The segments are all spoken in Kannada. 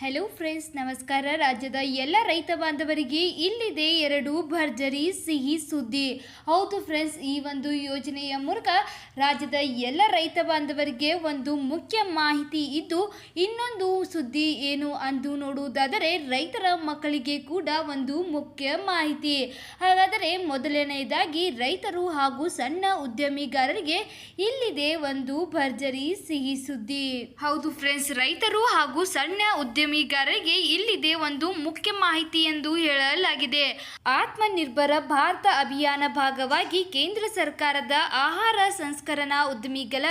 ಹೆಲೋ ಫ್ರೆಂಡ್ಸ್ ನಮಸ್ಕಾರ. ರಾಜ್ಯದ ಎಲ್ಲ ರೈತ ಬಾಂಧವರಿಗೆ ಇಲ್ಲಿದೆ ಎರಡು ಭರ್ಜರಿ ಸಿಹಿ ಸುದ್ದಿ. ಹೌದು ಫ್ರೆಂಡ್ಸ್ ಈ ಒಂದು ಯೋಜನೆಯ ಮೂಲಕ ರಾಜ್ಯದ ಎಲ್ಲ ರೈತ ಬಾಂಧವರಿಗೆ ಒಂದು ಮುಖ್ಯ ಮಾಹಿತಿ ಇದ್ದು, ಇನ್ನೊಂದು ಸುದ್ದಿ ಏನು ಅಂದು ನೋಡುವುದಾದರೆ, ರೈತರ ಮಕ್ಕಳಿಗೆ ಕೂಡ ಒಂದು ಮುಖ್ಯ ಮಾಹಿತಿ. ಹಾಗಾದರೆ ಮೊದಲನೆಯದಾಗಿ, ರೈತರು ಹಾಗೂ ಸಣ್ಣ ಉದ್ಯಮಿಗಾರರಿಗೆ ಇಲ್ಲಿದೆ ಒಂದು ಭರ್ಜರಿ ಸಿಹಿ ಸುದ್ದಿ. ಹೌದು ಫ್ರೆಂಡ್ಸ್ ರೈತರು ಹಾಗೂ ಸಣ್ಣ ಉದ್ಯಮಿಗಾರರಿಗೆ ಇಲ್ಲಿದೆ ಒಂದು ಮುಖ್ಯ ಮಾಹಿತಿ ಎಂದು ಹೇಳಲಾಗಿದೆ ಆತ್ಮನಿರ್ಭರ ಭಾರತ ಅಭಿಯಾನ ಭಾಗವಾಗಿ ಕೇಂದ್ರ ಸರ್ಕಾರದ ಆಹಾರ ಸಂಸ್ಕರಣಾ ಉದ್ಯಮಿಗಳ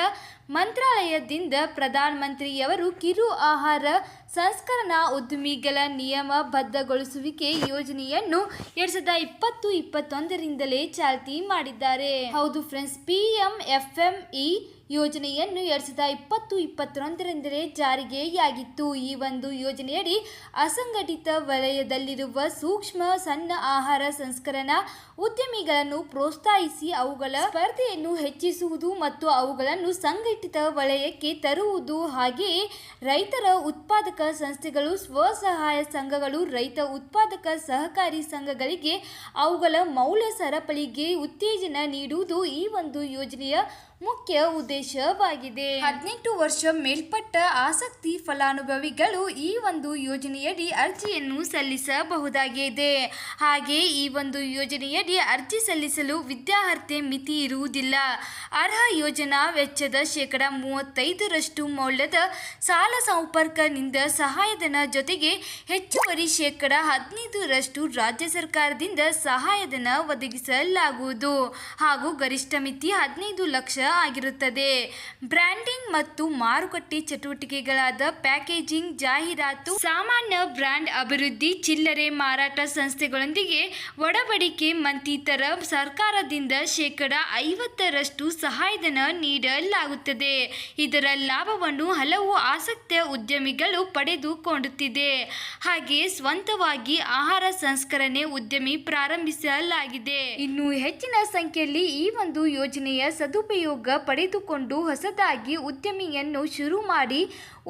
ಮಂತ್ರಾಲಯದಿಂದ ಪ್ರಧಾನಮಂತ್ರಿಯವರು ಕಿರು ಆಹಾರ ಸಂಸ್ಕರಣಾ ಉದ್ಯಮಿಗಳ ನಿಯಮ ಬದ್ಧಗೊಳಿಸುವಿಕೆ ಯೋಜನೆಯನ್ನು ಎರಡ್ ಸಾವಿರದ ಇಪ್ಪತ್ತು ಇಪ್ಪತ್ತೊಂದರಿಂದಲೇ ಚಾಲ್ತಿ ಮಾಡಿದ್ದಾರೆ. ಹೌದು friends P M F M E ಯೋಜನೆಯನ್ನು ಎರಡ್ ಸಾವಿರದ ಇಪ್ಪತ್ತು ಇಪ್ಪತ್ತೊಂದರಿಂದಲೇ ಜಾರಿಗೆಯಾಗಿತ್ತು. ಈ ಒಂದು ಯೋಜನೆಯಡಿ ಅಸಂಘಟಿತ ವಲಯದಲ್ಲಿರುವ ಸೂಕ್ಷ್ಮ ಸಣ್ಣ ಆಹಾರ ಸಂಸ್ಕರಣಾ ಉದ್ಯಮಿಗಳನ್ನು ಪ್ರೋತ್ಸಾಹಿಸಿ ಅವುಗಳ ಸ್ಪರ್ಧೆಯನ್ನು ಹೆಚ್ಚಿಸುವುದು ಮತ್ತು ಅವುಗಳನ್ನು ಸಂಘಟಿತ ವಲಯಕ್ಕೆ ತರುವುದು. ಹಾಗೆಯೇ ರೈತರ ಉತ್ಪಾದಕ ಸಂಸ್ಥೆಗಳು ಸ್ವಸಹಾಯ ಸಂಘಗಳು, ರೈತ ಉತ್ಪಾದಕ ಸಹಕಾರಿ ಸಂಘಗಳಿಗೆ ಅವುಗಳ ಮೌಲ್ಯ ಸರಪಳಿಗೆ ಉತ್ತೇಜನ ನೀಡುವುದು ಈ ಒಂದು ಯೋಜನೆಯ ಮುಖ್ಯ ಉದ್ದೇಶವಾಗಿದೆ. ಹದಿನೆಂಟು ವರ್ಷ ಮೇಲ್ಪಟ್ಟ ಆಸಕ್ತಿ ಫಲಾನುಭವಿಗಳು ಈ ಒಂದು ಯೋಜನೆಯಡಿ ಅರ್ಜಿಯನ್ನು ಸಲ್ಲಿಸಬಹುದಾಗಿದೆ. ಹಾಗೆ ಈ ಒಂದು ಯೋಜನೆಯಡಿ ಅರ್ಜಿ ಸಲ್ಲಿಸಲು ವಿದ್ಯಾರ್ಹತೆ ಮಿತಿ ಇರುವುದಿಲ್ಲ. ಅರ್ಹ ಯೋಜನಾ ವೆಚ್ಚದ ಶೇಕಡ ಮೂವತ್ತೈದರಷ್ಟು ಮೌಲ್ಯದ ಸಾಲ ಸಂಪರ್ಕದಿಂದ ಸಹಾಯಧನ ಜೊತೆಗೆ ಹೆಚ್ಚುವರಿ ಶೇಕಡ ಹದಿನೈದರಷ್ಟು ರಾಜ್ಯ ಸರ್ಕಾರದಿಂದ ಸಹಾಯಧನ ಒದಗಿಸಲಾಗುವುದು. ಹಾಗೂ ಗರಿಷ್ಠ ಮಿತಿ ಹದಿನೈದು ಲಕ್ಷ ಆಗಿರುತ್ತದೆ. ಬ್ರ್ಯಾಂಡಿಂಗ್ ಮತ್ತು ಮಾರುಕಟ್ಟೆ ಚಟುವಟಿಕೆಗಳಾದ ಪ್ಯಾಕೇಜಿಂಗ್, ಜಾಹೀರಾತು, ಸಾಮಾನ್ಯ ಬ್ರ್ಯಾಂಡ್ ಅಭಿವೃದ್ಧಿ, ಚಿಲ್ಲರೆ ಮಾರಾಟ ಸಂಸ್ಥೆಗಳೊಂದಿಗೆ ಒಡಬಡಿಕೆ, ಮತ್ತಿತರ ಸರ್ಕಾರದಿಂದ ಶೇಕಡ ಐವತ್ತರಷ್ಟು ಸಹಾಯಧನ ನೀಡಲಾಗುತ್ತದೆ. ಇದರ ಲಾಭವನ್ನು ಹಲವು ಆಸಕ್ತ ಉದ್ಯಮಿಗಳು ಪಡೆದುಕೊಂಡುತ್ತಿದೆ ಹಾಗೆ ಸ್ವಂತವಾಗಿ ಆಹಾರ ಸಂಸ್ಕರಣೆ ಉದ್ಯಮಿ ಪ್ರಾರಂಭಿಸಲಾಗಿದೆ. ಇನ್ನು ಹೆಚ್ಚಿನ ಸಂಖ್ಯೆಯಲ್ಲಿ ಈ ಒಂದು ಯೋಜನೆಯ ಸದುಪಯೋಗ ಪಡೆದುಕೊಂಡು ಹೊಸದಾಗಿ ಉದ್ಯಮಿಯನ್ನು ಶುರು ಮಾಡಿ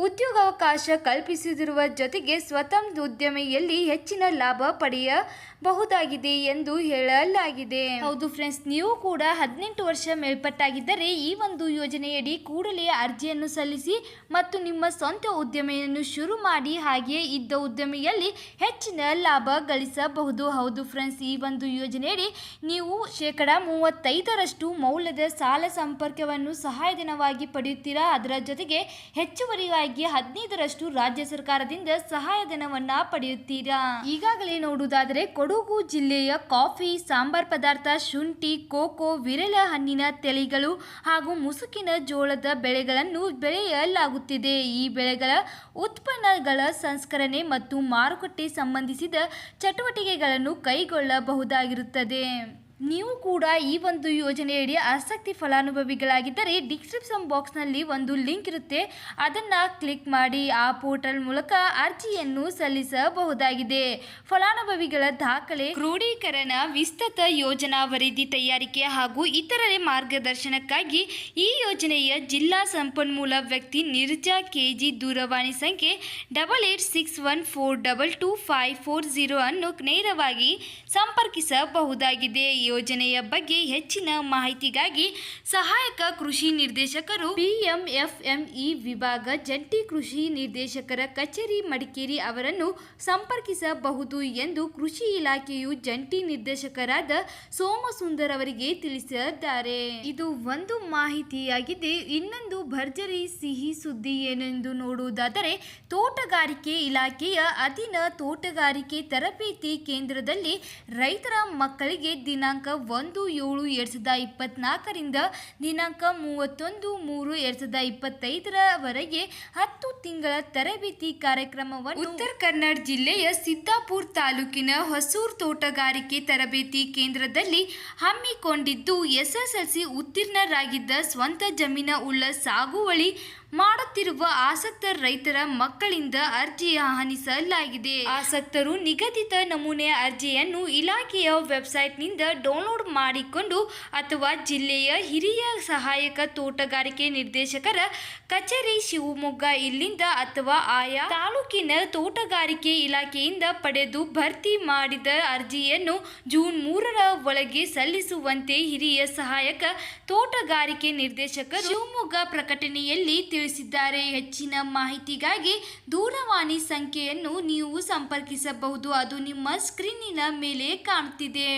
ಉದ್ಯೋಗಾವಕಾಶ ಕಲ್ಪಿಸುತ್ತಿರುವ ಜೊತೆಗೆ ಸ್ವತಂತ್ರ ಉದ್ಯಮಿಯಲ್ಲಿ ಹೆಚ್ಚಿನ ಲಾಭ ಪಡೆಯಬಹುದಾಗಿದೆ ಎಂದು ಹೇಳಲಾಗಿದೆ. ಹೌದು ಫ್ರೆಂಡ್ಸ್, ನೀವು ಕೂಡ ಹದಿನೆಂಟು ವರ್ಷ ಮೇಲ್ಪಟ್ಟಾಗಿದ್ದರೆ ಈ ಒಂದು ಯೋಜನೆಯಡಿ ಕೂಡಲೇ ಅರ್ಜಿಯನ್ನು ಸಲ್ಲಿಸಿ ಮತ್ತು ನಿಮ್ಮ ಸ್ವಂತ ಉದ್ಯಮಿಯನ್ನು ಶುರು ಮಾಡಿ ಹಾಗೆಯೇ ಇದ್ದ ಉದ್ಯಮಿಯಲ್ಲಿ ಹೆಚ್ಚಿನ ಲಾಭ ಗಳಿಸಬಹುದು. ಹೌದು ಫ್ರೆಂಡ್ಸ್, ಈ ಒಂದು ಯೋಜನೆಯಡಿ ನೀವು ಶೇಕಡ ಮೂವತ್ತೈದರಷ್ಟು ಮೌಲ್ಯದ ಸಾಲ ಸಂಪರ್ಕವನ್ನು ಸಹಾಯಧನವಾಗಿ ಪಡೆಯುತ್ತೀರಾ? ಅದರ ಜೊತೆಗೆ ಹೆಚ್ಚುವರಿಯಾಗಿ ಹದಿನೈದರಷ್ಟು ರಾಜ್ಯ ಸರ್ಕಾರದಿಂದ ಸಹಾಯಧನವನ್ನ ಪಡೆಯುತ್ತೀರಾ? ಈಗಾಗಲೇ ನೋಡುವುದಾದರೆ, ಕೊಡಗು ಜಿಲ್ಲೆಯ ಕಾಫಿ, ಸಾಂಬಾರ್ ಪದಾರ್ಥ, ಶುಂಠಿ, ಕೋಕೋ, ವಿರಳ ಹಣ್ಣಿನ ತೆಲೆಗಳು ಹಾಗೂ ಮುಸುಕಿನ ಜೋಳದ ಬೆಳೆಗಳನ್ನು ಬೆಳೆಯಲಾಗುತ್ತಿದೆ. ಈ ಬೆಳೆಗಳ ಉತ್ಪನ್ನಗಳ ಸಂಸ್ಕರಣೆ ಮತ್ತು ಮಾರುಕಟ್ಟೆ ಸಂಬಂಧಿಸಿದ ಚಟುವಟಿಕೆಗಳನ್ನು ಕೈಗೊಳ್ಳಬಹುದಾಗಿರುತ್ತದೆ. ನೀವು ಕೂಡ ಈ ಒಂದು ಯೋಜನೆಯಡಿ ಆಸಕ್ತಿ ಫಲಾನುಭವಿಗಳಾಗಿದ್ದರೆ ಡಿಸ್ಕ್ರಿಪ್ಷನ್ ಬಾಕ್ಸ್ನಲ್ಲಿ ಒಂದು ಲಿಂಕ್ ಇರುತ್ತೆ. ಅದನ್ನು ಕ್ಲಿಕ್ ಮಾಡಿ ಆ ಪೋರ್ಟಲ್ ಮೂಲಕ ಅರ್ಜಿಯನ್ನು ಸಲ್ಲಿಸಬಹುದಾಗಿದೆ. ಫಲಾನುಭವಿಗಳ ದಾಖಲೆ ಕ್ರೋಢೀಕರಣ ವಿಸ್ತೃತ ಯೋಜನಾ ವರದಿ ತಯಾರಿಕೆ ಹಾಗೂ ಇತರರೆ ಮಾರ್ಗದರ್ಶನಕ್ಕಾಗಿ ಈ ಯೋಜನೆಯ ಜಿಲ್ಲಾ ಸಂಪನ್ಮೂಲ ವ್ಯಕ್ತಿ ನಿರ್ಜಾ ಕೆಜಿ ದೂರವಾಣಿ ಸಂಖ್ಯೆ double eight six one four double two five four zero ಅನ್ನು ನೇರವಾಗಿ ಸಂಪರ್ಕಿಸಬಹುದಾಗಿದೆ. ಯೋಜನೆಯ ಬಗ್ಗೆ ಹೆಚ್ಚಿನ ಮಾಹಿತಿಗಾಗಿ ಸಹಾಯಕ ಕೃಷಿ ನಿರ್ದೇಶಕರು ಪಿಎಂಎಫ್ಎಂಇ ವಿಭಾಗ ಜಂಟಿ ಕೃಷಿ ನಿರ್ದೇಶಕರ ಕಚೇರಿ ಮಡಿಕೇರಿ ಅವರನ್ನು ಸಂಪರ್ಕಿಸಬಹುದು ಎಂದು ಕೃಷಿ ಇಲಾಖೆಯು ಜಂಟಿ ನಿರ್ದೇಶಕರಾದ ಸೋಮಸುಂದರ್ ಅವರಿಗೆ ತಿಳಿಸಿದ್ದಾರೆ. ಇದು ಒಂದು ಮಾಹಿತಿಯಾಗಿದೆ. ಇನ್ನೊಂದು ಭರ್ಜರಿ ಸಿಹಿ ಸುದ್ದಿ ಏನೆಂದು ನೋಡುವುದಾದರೆ, ತೋಟಗಾರಿಕೆ ಇಲಾಖೆಯ ಅಧೀನ ತೋಟಗಾರಿಕೆ ತರಬೇತಿ ಕೇಂದ್ರದಲ್ಲಿ ರೈತರ ಮಕ್ಕಳಿಗೆ ದಿನಾಂಕ ಒಂದು ಏಳು ಎರಡ್ ಸಾವಿರದ ಇಪ್ಪತ್ನಾಲ್ಕರಿಂದ ದಿನಾಂಕ ಮೂವತ್ತೊಂದು ಮೂರು ಎರಡ್ ಸಾವಿರದ ಇಪ್ಪತ್ತೈದರವರೆಗೆ ಹತ್ತು ತಿಂಗಳ ತರಬೇತಿ ಕಾರ್ಯಕ್ರಮವನ್ನು ಉತ್ತರ ಕನ್ನಡ ಜಿಲ್ಲೆಯ ಸಿದ್ದಾಪುರ ತಾಲೂಕಿನ ಹೊಸೂರು ತೋಟಗಾರಿಕೆ ತರಬೇತಿ ಕೇಂದ್ರದಲ್ಲಿ ಹಮ್ಮಿಕೊಂಡಿದ್ದು ಎಸ್ಎಸ್ಎಲ್ಸಿ ಉತ್ತೀರ್ಣರಾಗಿದ್ದ ಸ್ವಂತ ಜಮೀನ ಉಳ್ಳ ಸಾಗುವಳಿ ಮಾಡುತ್ತಿರುವ ಆಸಕ್ತ ರೈತರ ಮಕ್ಕಳಿಂದ ಅರ್ಜಿ ಆಹ್ವಾನಿಸಲಾಗಿದೆ. ಆಸಕ್ತರು ನಿಗದಿತ ನಮೂನೆಯ ಅರ್ಜಿಯನ್ನು ಇಲಾಖೆಯ ವೆಬ್ಸೈಟ್ನಿಂದ ಡೌನ್ಲೋಡ್ ಮಾಡಿಕೊಂಡು ಅಥವಾ ಜಿಲ್ಲೆಯ ಹಿರಿಯ ಸಹಾಯಕ ತೋಟಗಾರಿಕೆ ನಿರ್ದೇಶಕರ ಕಚೇರಿ ಶಿವಮೊಗ್ಗ ಇಲ್ಲಿಂದ ಅಥವಾ ಆಯಾ ತಾಲೂಕಿನ ತೋಟಗಾರಿಕೆ ಇಲಾಖೆಯಿಂದ ಪಡೆದು ಭರ್ತಿ ಮಾಡಿದ ಅರ್ಜಿಯನ್ನು ಜೂನ್ ಮೂರರ ಒಳಗೆ ಸಲ್ಲಿಸುವಂತೆ ಹಿರಿಯ ಸಹಾಯಕ ತೋಟಗಾರಿಕೆ ನಿರ್ದೇಶಕರು ಶಿವಮೊಗ್ಗ ಪ್ರಕಟಣೆಯಲ್ಲಿ ತಿಳಿಸಿದ್ದಾರೆ. ಹೆಚ್ಚಿನ ಮಾಹಿತಿಗಾಗಿ ದೂರವಾಣಿ ಸಂಖ್ಯೆಯನ್ನು ನೀವು ಸಂಪರ್ಕಿಸಬಹುದು. ಅದು ನಿಮ್ಮ ಸ್ಕ್ರೀನಿನ ಮೇಲೆ ಕಾಣುತ್ತಿದೆ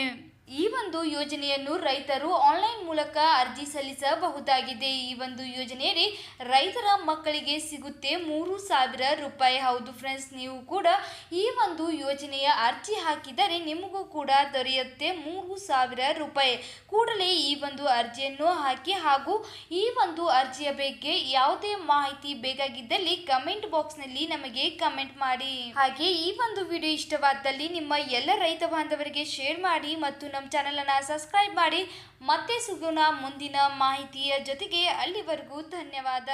ಈ ಒಂದು ಯೋಜನೆಯನ್ನು ರೈತರು ಆನ್ಲೈನ್ ಮೂಲಕ ಅರ್ಜಿ ಸಲ್ಲಿಸಬಹುದಾಗಿದೆ. ಈ ಒಂದು ಯೋಜನೆಯಲ್ಲಿ ರೈತರ ಮಕ್ಕಳಿಗೆ ಸಿಗುತ್ತೆ ಮೂರು ಸಾವಿರ ರೂಪಾಯಿ. ಹೌದು ಫ್ರೆಂಡ್ಸ್, ನೀವು ಕೂಡ ಈ ಒಂದು ಯೋಜನೆಯ ಅರ್ಜಿ ಹಾಕಿದರೆ ನಿಮಗೂ ಕೂಡ ದೊರೆಯುತ್ತೆ ಮೂರು ಸಾವಿರ ರೂಪಾಯಿ. ಕೂಡಲೇ ಈ ಒಂದು ಅರ್ಜಿಯನ್ನು ಹಾಕಿ ಹಾಗೂ ಈ ಒಂದು ಅರ್ಜಿಯ ಬಗ್ಗೆ ಯಾವುದೇ ಮಾಹಿತಿ ಬೇಕಾಗಿದ್ದಲ್ಲಿ ಕಮೆಂಟ್ ಬಾಕ್ಸ್ನಲ್ಲಿ ನಮಗೆ ಕಮೆಂಟ್ ಮಾಡಿ. ಹಾಗೆ ಈ ಒಂದು ವಿಡಿಯೋ ಇಷ್ಟವಾದಲ್ಲಿ ನಿಮ್ಮ ಎಲ್ಲ ರೈತ ಬಾಂಧವರಿಗೆ ಶೇರ್ ಮಾಡಿ ಮತ್ತು ನಮ್ಮ ಚಾನಲನ್ನು ಸಬ್ಸ್ಕ್ರೈಬ್ ಮಾಡಿ. ಮತ್ತೆ ಸಿಗೋಣ ಮುಂದಿನ ಮಾಹಿತಿಯ ಜೊತೆಗೆ. ಅಲ್ಲಿವರೆಗೂ ಧನ್ಯವಾದ.